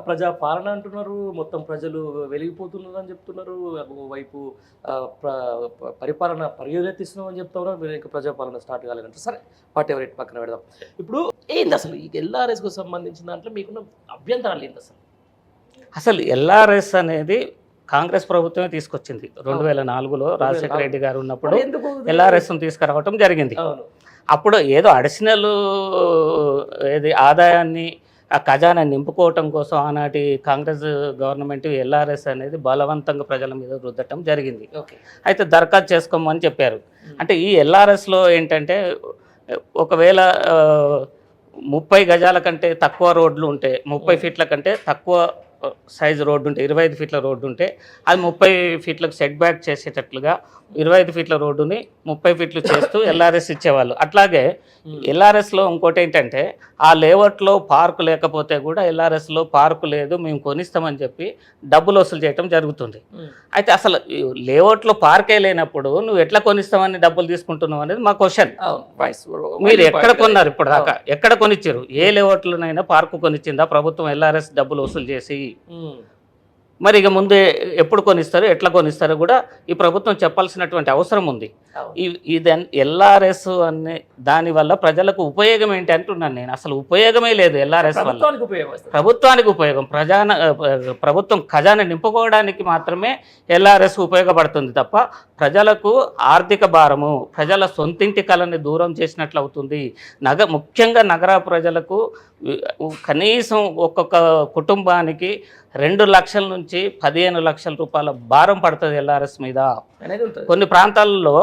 ప్రజా పాలన అంటున్నారు మొత్తం ప్రజలు వెలిగిపోతున్నారు అని చెప్తున్నారు వైపు పరిపాలన పర్యవేక్షిస్తున్నాం అని చెప్తున్నారు మీరు ఇంకా ప్రజాపాలన స్టార్ట్ కాలేదంటే. సరే వాట్ ఎవర్ ఇట్ పక్కన పెడదాం. ఇప్పుడు ఏంది అసలు ఈ ఎల్ఆర్ఎస్కు సంబంధించిన దాంట్లో మీకున్న అభ్యంతరాలు ఏంది అసలు? అసలు ఎల్ఆర్ఎస్ అనేది కాంగ్రెస్ ప్రభుత్వమే తీసుకొచ్చింది. రెండు వేల నాలుగులో రాజశేఖర రెడ్డి గారు ఉన్నప్పుడు ఎల్ఆర్ఎస్ను తీసుకురావటం జరిగింది. అప్పుడు ఏదో అడిషనల్ ఏది ఆదాయాన్ని ఆ ఖజానా నింపుకోవటం కోసం ఆనాటి కాంగ్రెస్ గవర్నమెంట్ ఎల్ఆర్ఎస్ అనేది బలవంతంగా ప్రజల మీద రుద్దటం జరిగింది. అయితే దరఖాస్తు చేసుకోమని చెప్పారు. అంటే ఈ ఎల్ఆర్ఎస్లో ఏంటంటే ఒకవేళ ముప్పై గజాల కంటే తక్కువ రోడ్లు ఉంటే ముప్పై ఫీట్ల కంటే తక్కువ సైజు రోడ్డు ఉంటే ఇరవై ఐదు ఫీట్ల రోడ్డు ఉంటే అది ముప్పై ఫీట్లకు సెట్ బ్యాక్ చేసేటట్లుగా ఇరవై ఐదు ఫీట్ల రోడ్డుని ముప్పై ఫీట్లు చేస్తూ ఎల్ఆర్ఎస్ ఇచ్చేవాళ్ళు. అట్లాగే ఎల్ఆర్ఎస్లో ఇంకోటి ఏంటంటే ఆ లేఅవుట్లో పార్కు లేకపోతే కూడా ఎల్ఆర్ఎస్లో పార్కు లేదు మేము కొనిస్తామని చెప్పి డబ్బులు వసూలు చేయటం జరుగుతుంది. అయితే అసలు లేఅవుట్లో పార్కే లేనప్పుడు నువ్వు ఎట్లా కొనిస్తామని డబ్బులు తీసుకుంటున్నావు అనేది మా క్వశ్చన్ మీరు ఎక్కడ కొన్నారు ఇప్పుడు దాకా? ఎక్కడ కొనిచ్చారు? ఏ లేఅవుట్లోనైనా పార్కు కొనిచ్చిందా? ప్రభుత్వం ఎల్ఆర్ఎస్ డబ్బులు వసూలు చేసి మరి ఇక ముందే ఎప్పుడు కొనిస్తారు ఎట్లా కొనిస్తారో కూడా ఈ ప్రభుత్వం చెప్పాల్సినటువంటి అవసరం ఉంది. ఇది ఎల్ఆర్ఎస్ అనే దానివల్ల ప్రజలకు ఉపయోగం ఏంటి అంటున్నాను నేను. అసలు ఉపయోగమే లేదు ఎల్ఆర్ఎస్ వల్ల. ప్రభుత్వానికి ఉపయోగం ప్రజాన ప్రభుత్వం ఖజానా నింపుకోవడానికి మాత్రమే ఎల్ఆర్ఎస్ ఉపయోగపడుతుంది తప్ప ప్రజలకు ఆర్థిక భారము ప్రజల సొంతింటి కళని దూరం చేసినట్లు అవుతుంది. నగ ముఖ్యంగా నగర ప్రజలకు కనీసం ఒక్కొక్క కుటుంబానికి రెండు లక్షల నుంచి పదిహేను లక్షల రూపాయల భారం పడుతుంది ఎల్ఆర్ఎస్ మీద. కొన్ని ప్రాంతాల్లో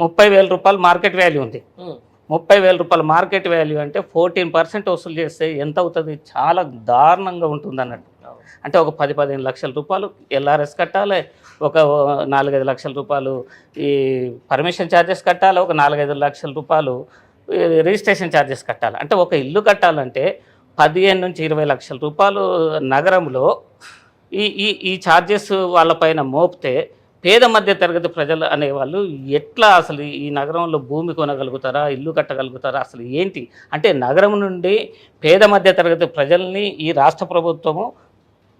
ముప్పై వేల రూపాయలు మార్కెట్ వాల్యూ ఉంది. ముప్పై వేల రూపాయల మార్కెట్ వాల్యూ అంటే ఫోర్టీన్ పర్సెంట్ వసూలు చేస్తే ఎంత అవుతుంది చాలా దారుణంగా ఉంటుంది అన్నట్టు. అంటే ఒక పది పదిహేను లక్షల రూపాయలు ఎల్ఆర్ఎస్ కట్టాలి ఒక నాలుగైదు లక్షల రూపాయలు ఈ పర్మిషన్ ఛార్జెస్ కట్టాలి ఒక నాలుగైదు లక్షల రూపాయలు రిజిస్ట్రేషన్ ఛార్జెస్ కట్టాలి అంటే ఒక ఇల్లు కట్టాలంటే పదిహేను నుంచి ఇరవై లక్షల రూపాయలు నగరంలో ఈ ఈ ఈ ఛార్జెస్ వాళ్ళపైన మోపితే పేద మధ్య తరగతి ప్రజలు అనేవాళ్ళు ఎట్లా అసలు ఈ నగరంలో భూమి కొనగలుగుతారా ఇల్లు కట్టగలుగుతారా అసలు ఏంటి? అంటే నగరం నుండి పేద మధ్య తరగతి ప్రజల్ని ఈ రాష్ట్ర ప్రభుత్వము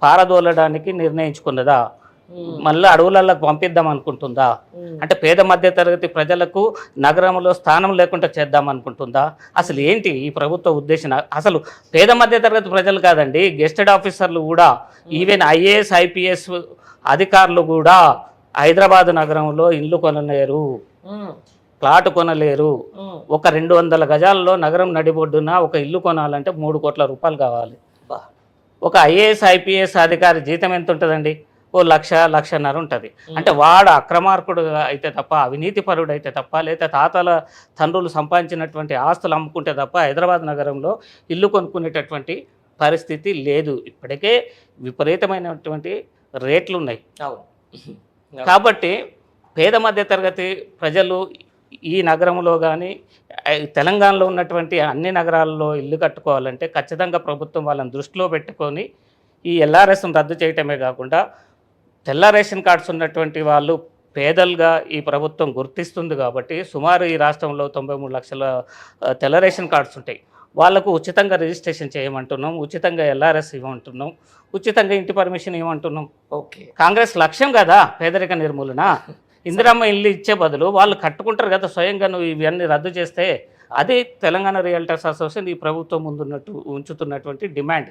పారదోలడానికి నిర్ణయించుకున్నదా. మళ్ళీ అడవులలోకి పంపిద్దాం అనుకుంటుందా. అంటే పేద మధ్య తరగతి ప్రజలకు నగరంలో స్థానం లేకుండా చేద్దాం అనుకుంటుందా? అసలు ఏంటి ఈ ప్రభుత్వ ఉద్దేశం? అసలు పేద మధ్య తరగతి ప్రజలు కాదండి గెస్టెడ్ ఆఫీసర్లు కూడా ఈవెన్ ఐఏఎస్ ఐపీఎస్ అధికారులు కూడా హైదరాబాద్ నగరంలో ఇల్లు కొనలేరు. ప్లాట్ కొనలేరు. ఒక రెండు వందల గజాల్లో నగరం నడిబొడ్డున ఒక ఇల్లు కొనాలంటే మూడు కోట్ల రూపాయలు కావాలి. ఒక ఐఏఎస్ ఐపీఎస్ అధికారి జీతం ఎంత ఉంటుందండి? ఓ లక్ష లక్షన్నర ఉంటుంది. అంటే వాడు అక్రమార్కుడు అయితే తప్ప అవినీతి పరుడు అయితే తప్ప లేదా తాతల తండ్రులు సంపాదించినటువంటి ఆస్తులు అమ్ముకుంటే తప్ప హైదరాబాద్ నగరంలో ఇల్లు కొనుక్కునేటటువంటి పరిస్థితి లేదు. ఇప్పటికే విపరీతమైనటువంటి రేట్లు ఉన్నాయి అవును. కాబట్టి పేద మధ్య తరగతి ప్రజలు ఈ నగరంలో కానీ తెలంగాణలో ఉన్నటువంటి అన్ని నగరాల్లో ఇల్లు కట్టుకోవాలంటే ఖచ్చితంగా ప్రభుత్వం వాళ్ళని దృష్టిలో పెట్టుకొని ఈ ఎల్ఆర్ఎస్ను రద్దు చేయటమే కాకుండా తెల్ల రేషన్ కార్డ్స్ ఉన్నటువంటి వాళ్ళు పేదలుగా ఈ ప్రభుత్వం గుర్తిస్తుంది కాబట్టి సుమారు ఈ రాష్ట్రంలో తొంభై మూడు లక్షల తెల్ల రేషన్ కార్డ్స్ ఉంటాయి. వాళ్ళకు ఉచితంగా రిజిస్ట్రేషన్ చేయమంటున్నాం ఉచితంగా ఎల్ఆర్ఎస్ ఇవ్వమంటున్నాం ఉచితంగా ఇంటి పర్మిషన్ ఇవ్వమంటున్నాం. ఓకే. కాంగ్రెస్ లక్ష్యం కదా పేదరిక నిర్మూలన. ఇందిరమ్మ ఇల్లు ఇచ్చే బదులు వాళ్ళు కట్టుకుంటారు కదా స్వయంగా నువ్వు ఇవన్నీ రద్దు చేస్తే అది తెలంగాణ రియల్టర్స్ అసోసియేషన్ ఈ ప్రభుత్వం ముందున్నట్టు ఉంచుతున్నటువంటి డిమాండ్.